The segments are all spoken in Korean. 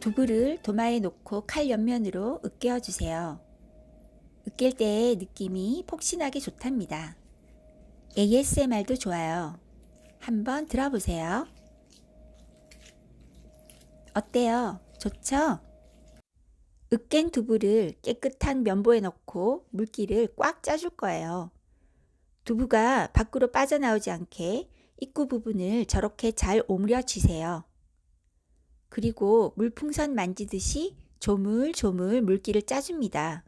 두부를 도마에 놓고 칼 옆면으로 으깨어 주세요. 으깰 때의 느낌이 폭신하게 좋답니다. ASMR도 좋아요. 한번 들어보세요. 어때요? 좋죠? 으깬 두부를 깨끗한 면보에 넣고 물기를 꽉 짜줄 거예요. 두부가 밖으로 빠져나오지 않게 입구 부분을 저렇게 잘 오므려 치세요. 그리고 물풍선 만지듯이 조물조물 물기를 짜줍니다.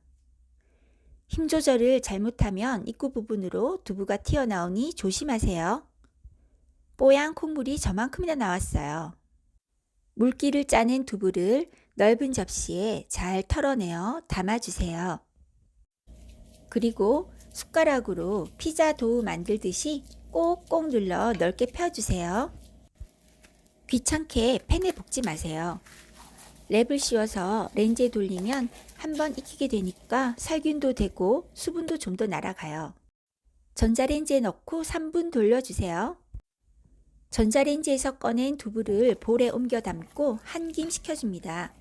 힘 조절을 잘못하면 입구 부분으로 두부가 튀어나오니 조심하세요. 뽀얀 콩물이 저만큼이나 나왔어요. 물기를 짜낸 두부를 넓은 접시에 잘 털어내어 담아주세요. 그리고 숟가락으로 피자 도우 만들듯이 꼭꼭 눌러 넓게 펴주세요. 귀찮게 팬에 볶지 마세요. 랩을 씌워서 렌즈에 돌리면 한번 익히게 되니까 살균도 되고 수분도 좀 더 날아가요. 전자레인지에 넣고 3분 돌려주세요. 전자레인지에서 꺼낸 두부를 볼에 옮겨 담고 한 김 식혀줍니다.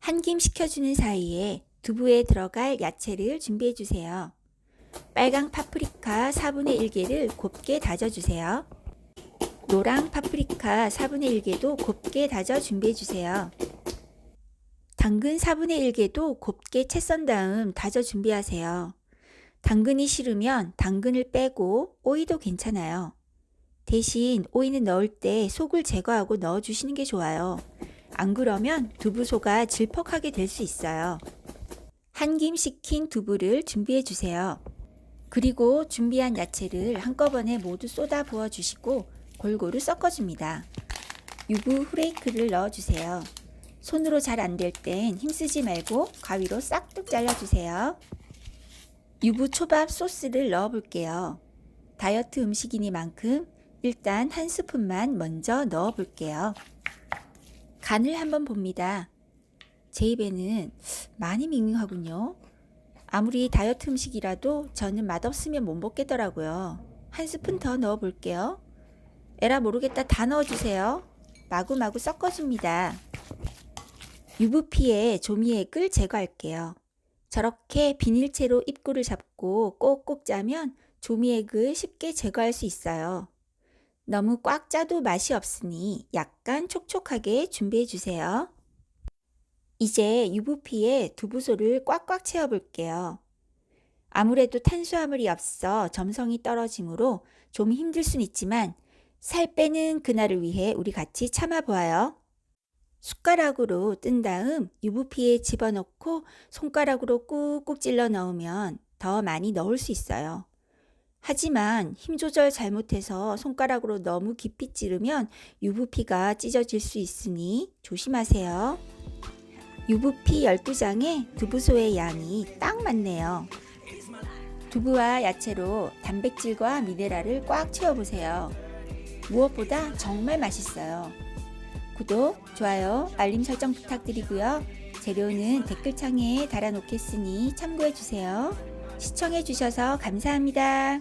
한 김 식혀주는 사이에 두부에 들어갈 야채를 준비해 주세요. 빨강 파프리카 4분의 1개를 곱게 다져주세요. 노랑 파프리카 4분의 1개도 곱게 다져 준비해 주세요. 당근 4분의 1개도 곱게 채 썬 다음 다져 준비하세요. 당근이 싫으면 당근을 빼고 오이도 괜찮아요. 대신 오이는 넣을 때 속을 제거하고 넣어주시는 게 좋아요. 안 그러면 두부소가 질퍽하게 될 수 있어요. 한 김 식힌 두부를 준비해 주세요. 그리고 준비한 야채를 한꺼번에 모두 쏟아 부어 주시고 골고루 섞어줍니다. 유부 후레이크를 넣어주세요. 손으로 잘 안 될 땐 힘쓰지 말고 가위로 싹둑 잘라주세요. 유부 초밥 소스를 넣어 볼게요. 다이어트 음식이니만큼 일단 한 스푼만 먼저 넣어 볼게요. 간을 한번 봅니다. 제 입에는 많이 밍밍하군요. 아무리 다이어트 음식이라도 저는 맛없으면 못 먹겠더라고요. 한 스푼 더 넣어 볼게요. 에라 모르겠다 다 넣어주세요. 마구마구 섞어줍니다. 유부피에 조미액을 제거할게요. 저렇게 비닐채로 입구를 잡고 꼭꼭 짜면 조미액을 쉽게 제거할 수 있어요. 너무 꽉 짜도 맛이 없으니 약간 촉촉하게 준비해 주세요. 이제 유부피에 두부소를 꽉꽉 채워 볼게요. 아무래도 탄수화물이 없어 점성이 떨어지므로 좀 힘들 순 있지만 살 빼는 그날을 위해 우리 같이 참아보아요. 숟가락으로 뜬 다음 유부피에 집어넣고 손가락으로 꾹꾹 찔러 넣으면 더 많이 넣을 수 있어요. 하지만 힘 조절 잘못해서 손가락으로 너무 깊이 찌르면 유부피가 찢어질 수 있으니 조심하세요. 유부피 12장에 두부소의 양이 딱 맞네요. 두부와 야채로 단백질과 미네랄을 꽉 채워보세요. 무엇보다 정말 맛있어요. 구독, 좋아요, 알림 설정 부탁드리고요. 재료는 댓글창에 달아놓겠으니 참고해주세요. 시청해주셔서 감사합니다.